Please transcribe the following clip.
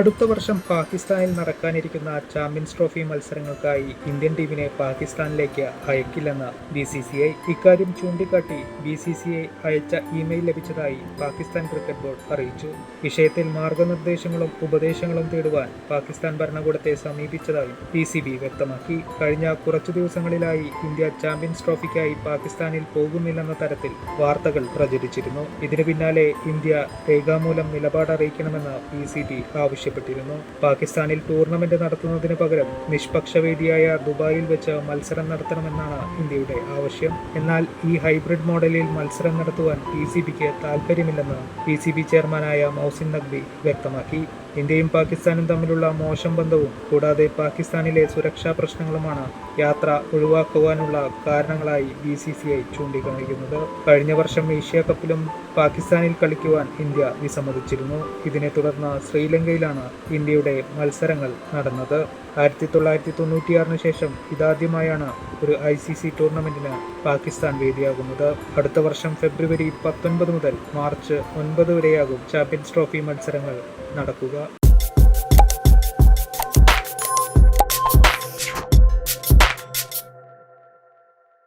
അടുത്ത വർഷം പാകിസ്ഥാനിൽ നടക്കാനിരിക്കുന്ന ചാമ്പ്യൻസ് ട്രോഫി മത്സരങ്ങൾക്കായി ഇന്ത്യൻ ടീമിനെ പാകിസ്ഥാനിലേക്ക് അയക്കില്ലെന്ന് ബി സി സി ഐ. ഇക്കാര്യം ചൂണ്ടിക്കാട്ടി ബി സി സി ഐ അയച്ച ഇമെയിൽ ലഭിച്ചതായി പാകിസ്ഥാൻ ക്രിക്കറ്റ് ബോർഡ് അറിയിച്ചു. വിഷയത്തിൽ മാർഗനിർദ്ദേശങ്ങളും ഉപദേശങ്ങളും തേടുവാൻ പാകിസ്ഥാൻ ഭരണകൂടത്തെ സമീപിച്ചതായും പി സി ബി വ്യക്തമാക്കി. കഴിഞ്ഞ കുറച്ചു ദിവസങ്ങളിലായി ഇന്ത്യ ചാമ്പ്യൻസ് ട്രോഫിക്കായി പാകിസ്ഥാനിൽ പോകുന്നില്ലെന്ന തരത്തിൽ വാർത്തകൾ പ്രചരിച്ചിരുന്നു. ഇതിനു പിന്നാലെ ഇന്ത്യ രേഖാമൂലം നിലപാട് അറിയിക്കണമെന്ന് പി സി ബി ആവശ്യപ്പെട്ടിരുന്നു. പാകിസ്ഥാനിൽ ടൂർണമെന്റ് നടത്തുന്നതിന് പകരം നിഷ്പക്ഷ വേദിയായ ദുബായിൽ വെച്ച് മത്സരം നടത്തണമെന്നാണ് ഇന്ത്യയുടെ ആവശ്യം. എന്നാൽ ഈ ഹൈബ്രിഡ് മോഡലിൽ മത്സരം നടത്തുവാൻ പി സി ബിക്ക് താൽപ്പര്യമില്ലെന്ന് പി സി ബി ചെയർമാനായ മൗസിൻ നഖ്ബി വ്യക്തമാക്കി. ഇന്ത്യയും പാകിസ്ഥാനും തമ്മിലുള്ള മോശം ബന്ധവും കൂടാതെ പാകിസ്ഥാനിലെ സുരക്ഷാ പ്രശ്നങ്ങളുമാണ് യാത്ര ഒഴിവാക്കുവാനുള്ള കാരണങ്ങളായി ബി സി സി ഐ ചൂണ്ടിക്കാണിക്കുന്നത്. കഴിഞ്ഞ വർഷം ഏഷ്യ കപ്പിലും പാകിസ്ഥാനിൽ കളിക്കുവാൻ ഇന്ത്യ വിസമ്മതിച്ചിരുന്നു. ഇതിനെ തുടർന്ന് ശ്രീലങ്കയിലാണ് ഇന്ത്യയുടെ മത്സരങ്ങൾ നടന്നത്. ആയിരത്തി തൊള്ളായിരത്തി തൊണ്ണൂറ്റിയാറിന് ശേഷം ഇതാദ്യമായാണ് ഒരു ഐ സി സി ടൂർണമെന്റിന് പാകിസ്ഥാൻ വേദിയാകുന്നത്. അടുത്ത വർഷം ഫെബ്രുവരി പത്തൊൻപത് മുതൽ മാർച്ച് ഒൻപത് വരെയാകും ചാമ്പ്യൻസ് ട്രോഫി മത്സരങ്ങൾ നടക്കുക.